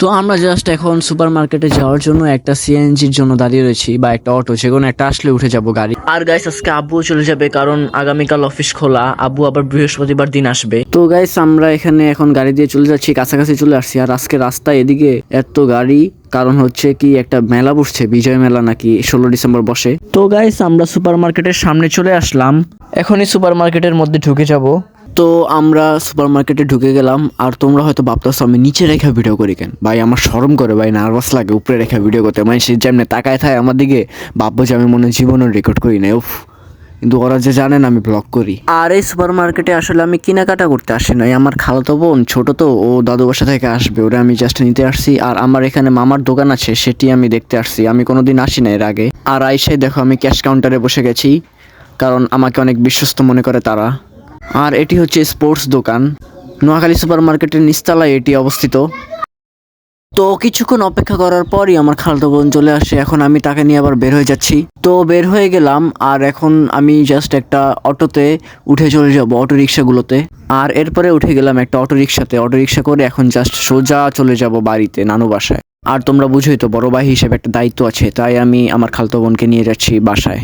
তো আমরা জাস্ট এখন সুপার মার্কেটে যাওয়ার জন্য একটা সিএনজির জন্য দাঁড়িয়ে রয়েছি বা একটা অটো যে কোনো একটা আসলে উঠে যাব গাড়ি। আর গাইস আজকে আব্বুও চলে যাবে কারণ আগামীকাল অফিস খোলা, আব্বু আবার বৃহস্পতিবার দিন আসবে। তো গাইস আমরা এখানে এখন গাড়ি দিয়ে চলে যাচ্ছি, কাছাকাছি চলে আসছি। আর আজকে রাস্তায় এদিকে এত গাড়ি, কারণ হচ্ছে কি একটা মেলা বসছে, বিজয় মেলা নাকি ষোলো ডিসেম্বর বসে। তো গাইস আমরা সুপার মার্কেটের সামনে চলে আসলাম। এখনই সুপার মার্কেটের মধ্যে ঢুকে যাব। তো আমরা সুপার মার্কেটে ঢুকে গেলাম, আর তোমরা হয়তো ভাবতেছো আমি নিচে রেখা ভিডিও করি কেন? ভাই, আমার শরম করে, ভাই নার্ভাস লাগে, উপরে রেখা ভিডিও করতে। মানে সে যেমনি তাকায় থাকে আমার দিকে, ভাববো যে আমি মনে জীবনেও রেকর্ড করি না উফ। কিন্তু ওরা যে জানেন আমি ব্লগ করি। আর এই সুপার মার্কেটে আসলে আমি কেনাকাটা করতে আসি নাই। আমার খালাতো বোন ছোট তো, ও দাদু বাসা থেকে আসবে, ওরা আমি জাস্ট নিতে আসছি। আর আমার এখানে মামার দোকান আছে, সেটি আমি দেখতে আসছি। আমি কোনোদিন আসি না এর আগে। আর আইসে দেখো, আমি ক্যাশ কাউন্টারে বসে গেছি, কারণ আমাকে অনেক বিশ্বস্ত মনে করে তারা। আর এটি হচ্ছে স্পোর্টস দোকান। নোয়াখালী সুপার মার্কেটের নিচতলায় এটি অবস্থিত। তো কিছুক্ষণ অপেক্ষা করার পরই আমার খালাতো বোন চলে আসে। এখন আমি তাকে নিয়ে আবার বের হয়ে যাচ্ছি। তো বের হয়ে গেলাম আর এখন আমি জাস্ট একটা অটোতে উঠে চলে যাব অটো রিক্সাগুলোতে আর এরপরে উঠে গেলাম একটা অটো রিক্সাতে অটো রিক্সা করে এখন জাস্ট সোজা চলে যাব বাড়িতে, নানু বাসায়। আর তোমরা বুঝোই তো, বড় ভাই হিসেবে একটা দায়িত্ব আছে, তাই আমি আমার খালতো বোনকে নিয়ে যাচ্ছি বাসায়।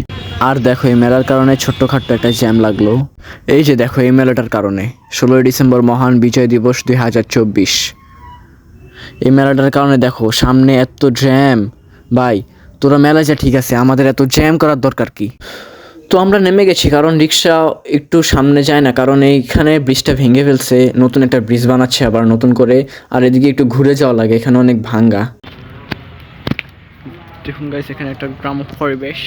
আর দেখো, এই মেলার কারণে ছোট্টখাট্ট একটা জ্যাম লাগল। এই যে দেখো, এই মেলাটার কারণে। ষোলোই ডিসেম্বর মহান বিজয় দিবস দুই হাজার চব্বিশ। এই মেলাটার কারণে দেখো, সামনে এত জ্যাম। ভাই, তোরা মেলা যা ঠিক আছে, আমাদের এত জ্যাম করার দরকার কি? তো আমরা নেমে গেছি কারণ রিক্সা একটু সামনে যায় না কারণ এইখানে ব্রিজটা ভেঙে ফেলছে নতুন একটা ব্রিজ বানাচ্ছে আবার নতুন করে আর এদিকে একটু ঘুরে যাওয়া লাগে এখানে অনেক ভাঙ্গা। দেখুন গাইস এখানে একটা গ্রাম পরিবেশ।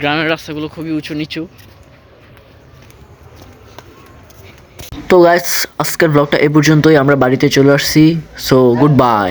গ্রামের রাস্তাগুলো খুবই উঁচু নিচু। তো গাইস আজকের ব্লগটা এ পর্যন্তই আমরা বাড়িতে চলে আসছি সো গুড বাই